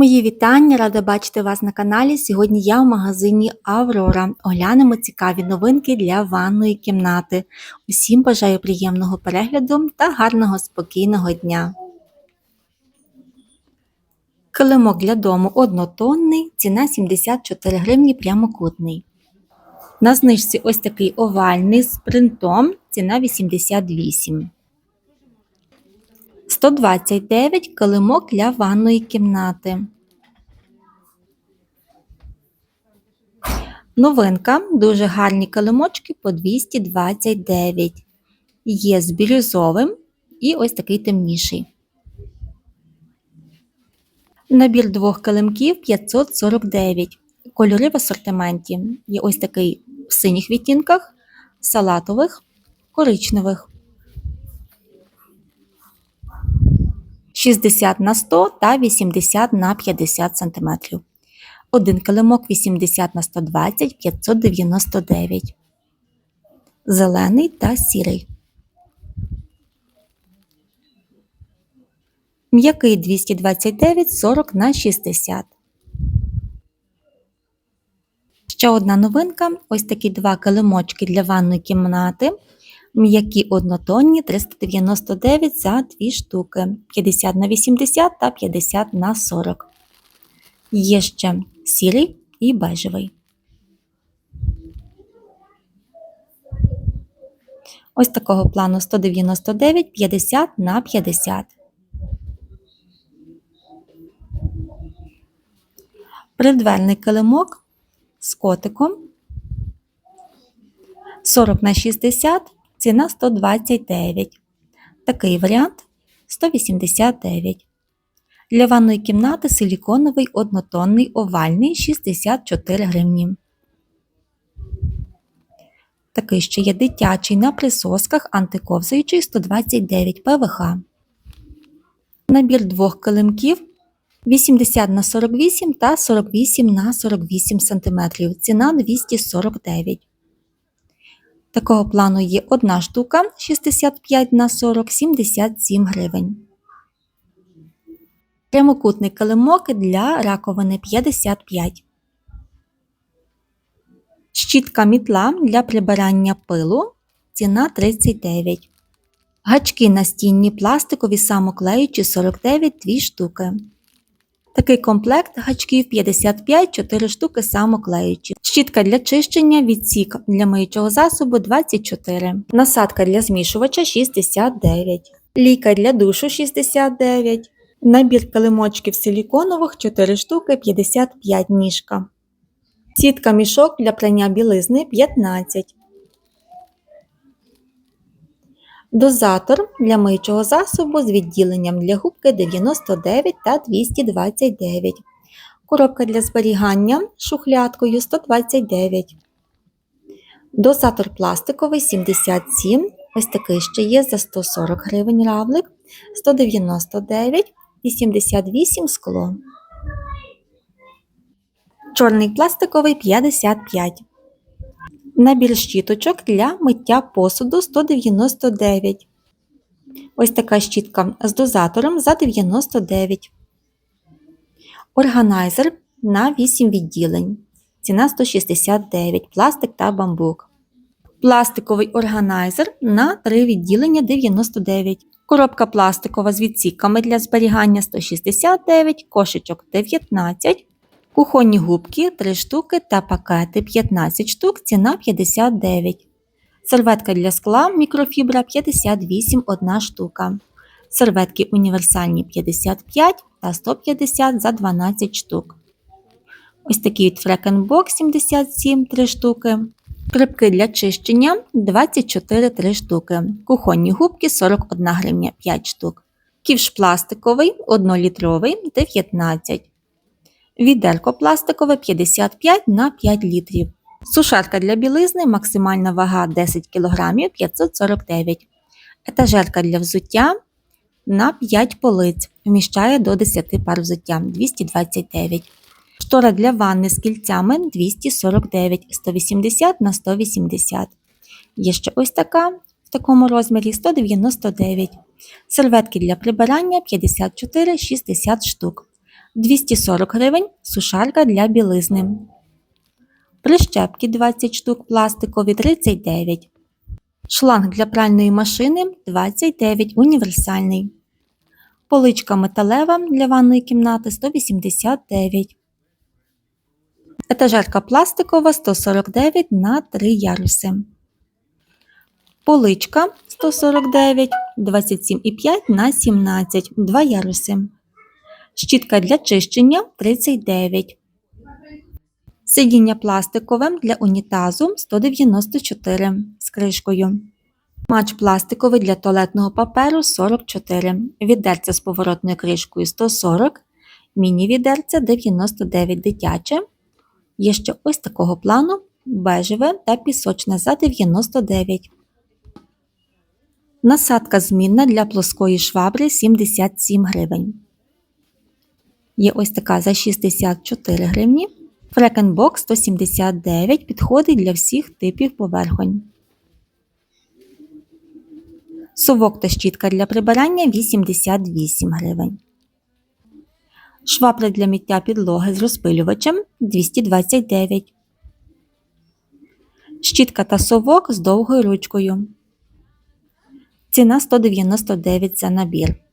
Мої вітання, рада бачити вас на каналі. Сьогодні я в магазині Аврора. Оглянемо цікаві новинки для ванної кімнати. Усім бажаю приємного перегляду та гарного спокійного дня. Килимок для дому однотонний, ціна 74 гривні прямокутний. На знижці ось такий овальний з принтом, ціна 88. 129 килимок для ванної кімнати. Новинка. Дуже гарні килимочки по 229. Є з бірюзовим і ось такий темніший. Набір двох килимків 549. Кольори в асортименті. Є ось такий в синіх відтінках, салатових, коричневих. 60 на 100 та 80 на 50 см. Один килимок 80 на 120 599. Зелений та сірий. М'який 229 40 на 60. Ще одна новинка. Ось такі два килимочки для ванної кімнати. М'які однотонні 399 за 2 штуки, 50 на 80 та 50 на 40. Є ще сірий і бежевий. Ось такого плану 199 50 на 50. Придверний килимок з котиком 40 на 60 ціна 129. Такий варіант 189. Для ванної кімнати силіконовий однотонний овальний 64 гривні. Такий ще є дитячий на присосках антиковзаючий 129 ПВХ. Набір двох килимків 80 на 48 та 48 на 48 см. Ціна 249. Такого плану є одна штука 65 на 40 77 гривень. Прямокутний килимок для раковини 55. Щітка мітла для прибирання пилу. Ціна 39. Гачки настінні пластикові самоклеючі 49 2 штуки. Такий комплект гачків 55 4 штуки самоклеючі. Щітка для чищення, відсік для миючого засобу 24. Насадка для змішувача 69. Лійка для душу 69. Набір килимочків силіконових 4 штуки 55 ніжка. Сітка мішок для прання білизни 15. Дозатор для миючого засобу з відділенням для губки 99 та 229. Коробка для зберігання шухлядкою 129. Дозатор пластиковий 77. Ось такий ще є за 140 гривень равлик, 199 і 78 скло. Чорний пластиковий 55. Набір щіточок для миття посуду 199. Ось така щітка з дозатором за 99. Органайзер на 8 відділень. Ціна 169 пластик та бамбук. Пластиковий органайзер на 3 відділення 99. Коробка пластикова з відсіками для зберігання 169, кошечок 19. Кухонні губки 3 штуки та пакети 15 штук, ціна 59. Серветка для скла мікрофібра 58 1 штука. Серветки універсальні 55 та 150 за 12 штук. Ось такий від Фрекенбок 77 3 штуки. Крипки для чищення 24 3 штуки. Кухонні губки 41 гривня 5 штук. Ківш пластиковий 1-літровий 19 Відерко пластикове 55 на 5 літрів. Сушарка для білизни максимальна вага 10 кг 549 Етажерка для взуття на 5 полиць. Вміщає до 10 пар взуття 229 Штора для ванни з кільцями 249 180 на 180 Є ще ось така в такому розмірі 199 Серветки для прибирання 54-60 штук. 240 гривень сушарка для білизни. Прищепки 20 штук пластикові 39. Шланг для пральної машини 29 універсальний. Поличка металева для ванної кімнати 189. Етажерка пластикова 149 на 3 яруси. Поличка 149, 27,5 на 17, 2 яруси. Щітка для чищення 39. Сидіння пластикове для унітазу 194 з кришкою. Мач пластиковий для туалетного паперу 44. Відерце з поворотною кришкою 140. Міні-відерце 99 дитяче. Є ще ось такого плану бежеве та пісочне за 99. Насадка змінна для плоскої швабри 77 гривень. Є ось така за 64 гривні. Фрекенбок 179 підходить для всіх типів поверхонь. Совок та щітка для прибирання 88 гривень. Швабра для миття підлоги з розпилювачем 229. Щітка та совок з довгою ручкою. Ціна 199 за набір.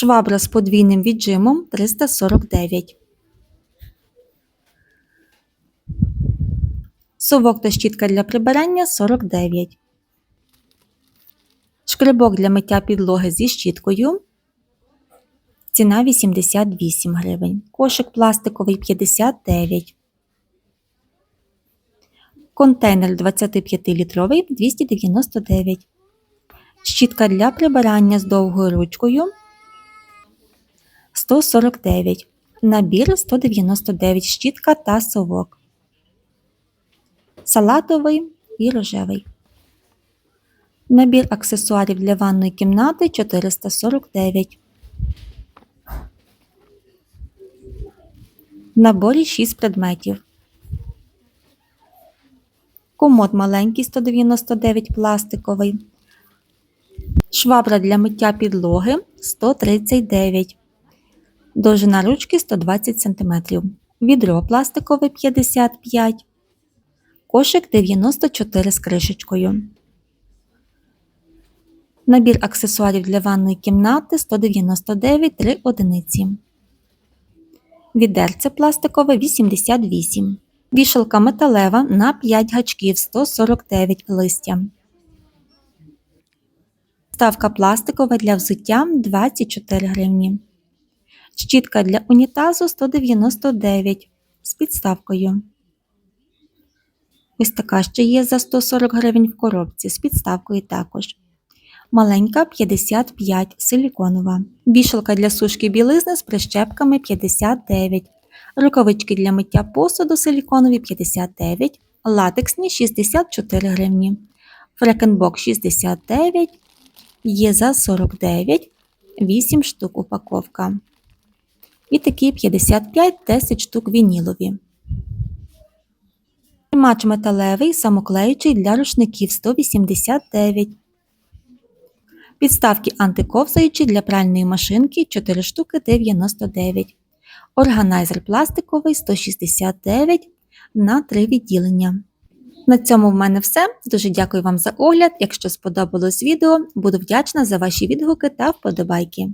Швабра з подвійним віджимом 349. Совок та щітка для прибирання 49. Шкребок для миття підлоги зі щіткою. Ціна 88 гривень. Кошик пластиковий 59. Контейнер 25-літровий 299. Щітка для прибирання з довгою ручкою 149. Набір 199 щітка та совок. Салатовий і рожевий. Набір аксесуарів для ванної кімнати 449. В наборі 6 предметів. Комод маленький 199 пластиковий. Швабра для миття підлоги 139. Довжина ручки 120 см. Відро пластикове 55. Кошик 94 з кришечкою. Набір аксесуарів для ванної кімнати 199 3 одиниці. Відерце пластикове 88. Вішалка металева на 5 гачків 149 листя. Ставка пластикова для взуття 24 гривні. Щітка для унітазу 199 з підставкою. Ось така ще є за 140 гривень в коробці з підставкою також. Маленька 55 силіконова. Вішалка для сушки білизни з прищепками 59. Рукавички для миття посуду силіконові 59. Латексні 64 гривні. Фрекенбок 69. Є за 49. 8 штук упаковка. І такі 55 10 штук вінілові. Мач металевий самоклеючий для рушників 189. Підставки антиковзаючі для пральної машинки 4 штуки 99. Органайзер пластиковий 169 на 3 відділення. На цьому в мене все. Дуже дякую вам за огляд. Якщо сподобалось відео, буду вдячна за ваші відгуки та вподобайки.